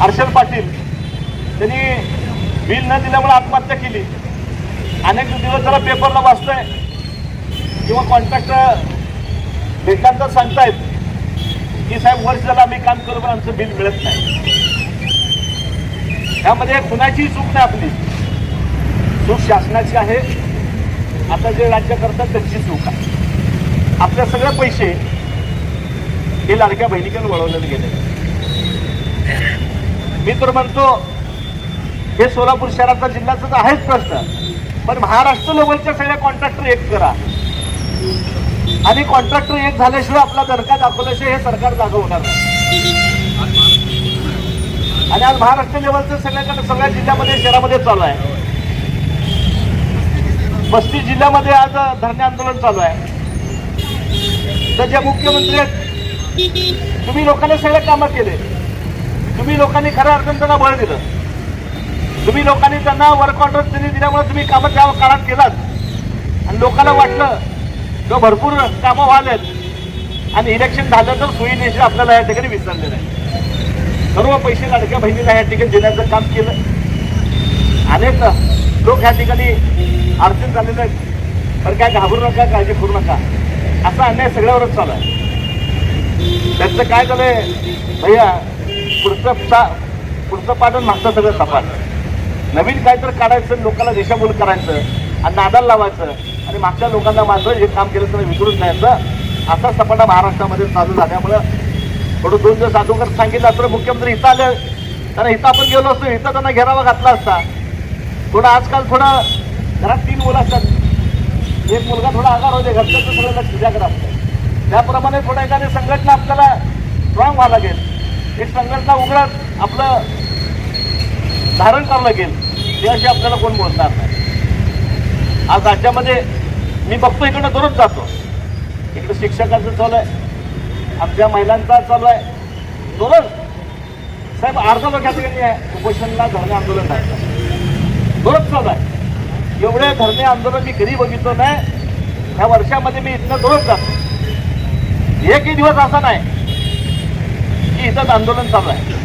हर्षल पाटील त्यांनी बिल न दिल्यामुळे आत्महत्या केली. अनेक दिवस जरा पेपरला वाचतोय. किंवा कॉन्ट्रॅक्टर भेटल्यानंतर सांगतायत की साहेब वर्ष झालं आम्ही काम करू पण आमचं बिल मिळत नाही. त्यामध्ये कुणाचीही चूक नाही आपली. चूक शासनाची आहे. आता जे राज्य करतात त्यांची चूक आहे. आपल्या सगळे पैसे हे लाडक्या बहिणीकडे वळवलेले गेले. मी तर म्हणतो हे सोलापूर शहराचा जिल्ह्याचा तर आहेच प्रश्न. पण महाराष्ट्र लेवलच्या सगळ्या कॉन्ट्रॅक्टर एक करा. आणि कॉन्ट्रॅक्टर एक झाल्याशिवाय आपला दरका दाखवल्याशिवाय हे सरकार जागा होणार आणि आज महाराष्ट्र लेवलचं सगळ्याकडे सगळ्या जिल्ह्यामध्ये शहरामध्ये चालू आहे. बस्ती जिल्ह्यामध्ये आज धरणे आंदोलन चालू आहे. तर ज्या मुख्यमंत्री आहेत तुम्ही लोकांनी सगळे कामं केले. तुम्ही लोकांनी खऱ्या अर्थानं त्यांना बळ दिलं. तुम्ही लोकांनी त्यांना वर्क ऑर्डर त्यांनी दिल्यामुळे तुम्ही कामं त्या काळात केलात. आणि लोकांना वाटलं जो भरपूर कामं व्हालेत आणि इलेक्शन झालं तर सोयी आपल्याला या ठिकाणी विसरलेलं आहे. सर्व पैसे लाडक्या बहिणीला या ठिकाणी देण्याचं काम केलं. अनेक लोक या ठिकाणी अडचण झालेले आहेत. तर काय घाबरू नका काळजी करू नका. असा अन्याय सगळ्यावरच चालू आहे. त्यांचं काय झालंय? भैया पुढचं सा पुढचं पाठवून मागचं सगळं सपाट नवीन काय तर काढायचं लोकांना दिशाभूल करायचं आणि नादाला लावायचं आणि मागच्या लोकांना माझं हे काम केलं तर विसरून न्यायचं असा सपाटा महाराष्ट्रामध्ये चालू झाल्यामुळं थोडं दोन दिवस अगोदर सांगितलं तर मुख्यमंत्री इथं आले कारण इथं आपण गेलो असतो इथं त्यांना घेरावा घातला असता. थोडं आजकाल थोडं घरात तीन मुलं असतात. एक मुलगा थोडा आगार होते घरचं सगळं लक्ष द्या असतं त्याप्रमाणे थोडं एखादी संघटना आपल्याला स्ट्रॉंग व्हायला लागेल. एक संघटना उघडत आपलं धारण करावं लागेल ते आपल्याला कोण बोलणार नाही. आज राज्यामध्ये मी बघतो इकडनं दररोज जातो. इकडं शिक्षकाचं चालू आहे. आमच्या महिलांचा चालू आहे. दररोज. साहेब अर्धा लोकांचं काही आहे. उपोषणला धरणे आंदोलन राहायचं दररोज चालू आहे. एवढे धरणे आंदोलन मी कधी बघितलं नाही. ह्या वर्षामध्ये मी इथनं दररोज जातो. एकही दिवस असा नाही. की इथंच आंदोलन चालू आहे.